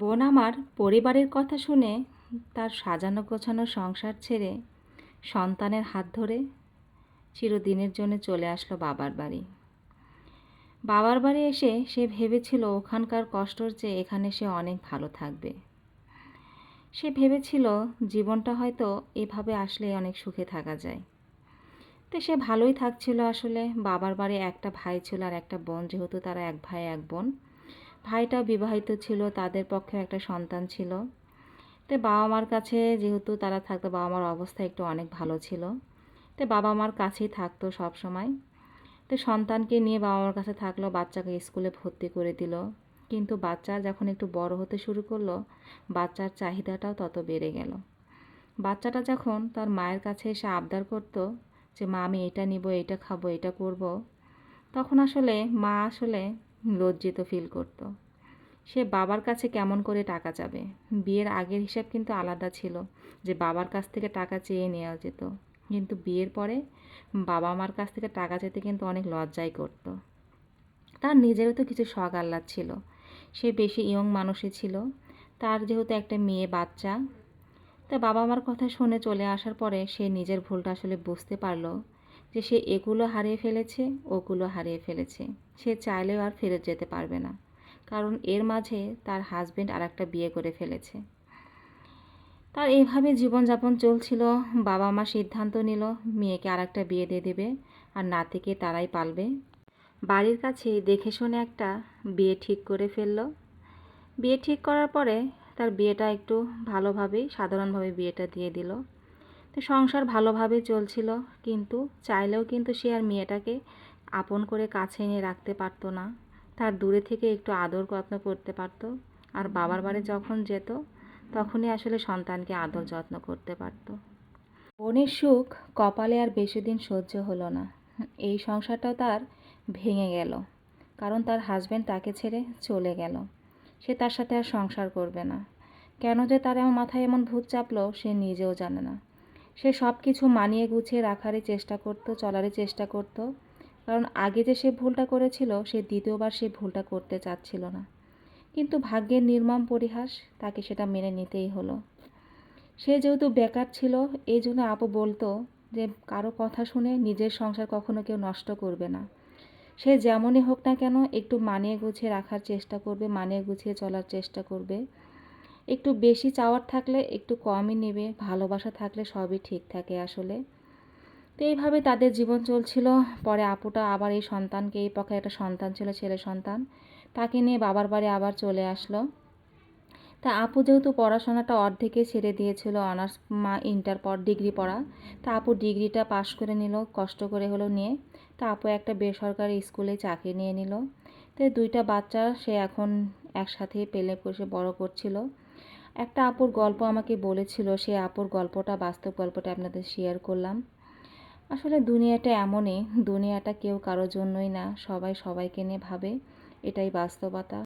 বোন আমার পরিবারের কথা শুনে তার সাজানো গোছানো সংসার ছেড়ে সন্তানের হাত ধরে চিরদিনের জন্য চলে আসলো বাবার বাড়ি। বাবার বাড়ি এসে সে ভেবেছিল ওখানকার কষ্টর চেয়ে এখানে সে অনেক ভালো থাকবে। সে ভেবেছিল জীবনটা হয়তো এভাবে আসলে অনেক সুখে থাকা যায়। তো সে ভালোই থাকছিল আসলে। বাবার বাড়ি একটা ভাই ছিল আর একটা বোন, যেহেতু তারা এক ভাই, এক বোন। ভাইটাও বিবাহিত ছিল, তাদের পক্ষে একটা সন্তান ছিল। তো বাবা মার কাছে যেহেতু তারা থাকতো বাবা মার অবস্থা একটু অনেক ভালো ছিল। তো বাবা মার কাছেই থাকতো সব সময় তো সন্তানকে নিয়ে বাবা মার কাছে থাকল, বাচ্চাকে স্কুলে ভর্তি করে দিল। কিন্তু বাচ্চা যখন একটু বড় হতে শুরু করল, বাচ্চার চাহিদাটাও তত বেড়ে গেল। বাচ্চাটা যখন তার মায়ের কাছে এসে আবদার করতো যে, মা, আমি এটা নিব, এটা খাব, এটা করব, তখন আসলে মা আসলে লজ্জিত ফিল করতো। সে বাবার কাছে কেমন করে টাকা চাবে? বিয়ের আগের হিসাব কিন্তু আলাদা ছিল যে বাবার কাছ থেকে টাকা চেয়ে নেওয়া যেত। কিন্তু বিয়ের পরে বাবা মার কাছ থেকে টাকা চেতে কিন্তু অনেক লজ্জাই করত। তার নিজেরও তো কিছু শখ আহ্লাদ ছিল। সে বেশি ইয়ং মানুষই ছিল। তার যেহেতু একটা মেয়ে বাচ্চা, তা বাবা মার কথা শুনে চলে আসার পরে সে নিজের ভুলটা আসলে বুঝতে পারল যে সে এগুলো হারিয়ে ফেলেছে, ওগুলো হারিয়ে ফেলেছে। সে চাইলেও আর ফেরত যেতে পারবে না, কারণ এর মাঝে তার হাজবেন্ড আর একটা বিয়ে করে ফেলেছে। তার এইভাবে জীবনযাপন চলছিল বাবা মা সিদ্ধান্ত নিল, মেয়েকে আর একটা বিয়ে দিয়ে দেবে আর নাতিকে তারাই পালবে। বাড়ির কাছে দেখে শুনে একটা বিয়ে ঠিক করে ফেলল। বিয়ে ঠিক করার পরে তার বিয়েটা একটু ভালোভাবেই, সাধারণভাবে বিয়েটা দিয়ে দিল। তো সংসার ভালোভাবে চলছিল, কিন্তু চাইলেও কিন্তু সে আর মেয়েটাকে আপন করে কাছে এনে রাখতে পারতো না। তার দূরে থেকে একটু আদর যত্ন করতে পারতো। আর বাবার বাড়ি যখন যেত, তখনই আসলে সন্তানকে আদর যত্ন করতে পারতো। বোনের সুখ কপালে আর বেশি দিন সহ্য হলো না। এই সংসারটাও তার ভেঙে গেল, কারণ তার হাজব্যান্ড তাকে ছেড়ে চলে গেল। সে তার সাথে আর সংসার করবে না। কেন যে তার এমন মাথায় এমন ভূত চাপলো, সে নিজেও জানে না। সে সব কিছু মানিয়ে গুছিয়ে রাখারই চেষ্টা করতো, চলারই চেষ্টা করতো। কারণ আগে যে সে ভুলটা করেছিল, সে দ্বিতীয়বার সে ভুলটা করতে চাচ্ছিল না। কিন্তু ভাগ্যের নির্মম পরিহাস তাকে সেটা মেনে নিতেই হলো। সে যেহেতু বেকার ছিল, এই জন্য আপু বলতো যে, কারও কথা শুনে নিজের সংসার কখনো কেউ নষ্ট করবে না। সে যেমনই হোক না কেন, একটু মানিয়ে গুছিয়ে রাখার চেষ্টা করবে, মানিয়ে গুছিয়ে চলার চেষ্টা করবে। একটু বেশি চাওয়ার থাকলে, একটু কমই নেবে, ভালোবাসা থাকলে সবই ঠিক থাকে আসলে। তো এইভাবে তাদের জীবন চলছিল। পরে আপুটা আবার এই সন্তানকে, এই পক্ষে একটা সন্তান ছিল, ছেলে সন্তান। তাকে নিয়ে বাবার বাড়ি আবার চলে আসলো। তা আপু যেহেতু পড়াশোনাটা অর্ধেকে ছেড়ে দিয়েছিল, অনার্স মা ইন্টার পর ডিগ্রি পড়া, তা আপু ডিগ্রিটা পাশ করে নিল, কষ্ট করে হলো নিয়ে। তা আপু একটা বেসরকারি স্কুলে চাকরি নিয়ে নিল। তো দুইটা বাচ্চা সে এখন একসাথে পেলে, বসে বড় করছিল। একটা আপুর গল্প আমাকে বলেছিল সেই আপুর গল্পটা, বাস্তব গল্পটা আপনাদের শেয়ার করলাম। আসলে দুনিয়াটা এমনই, দুনিয়াটা কেউ কারোর জন্যই না, সবাই সবাইকে নিয়ে ভাবে, এটাই বাস্তবতা।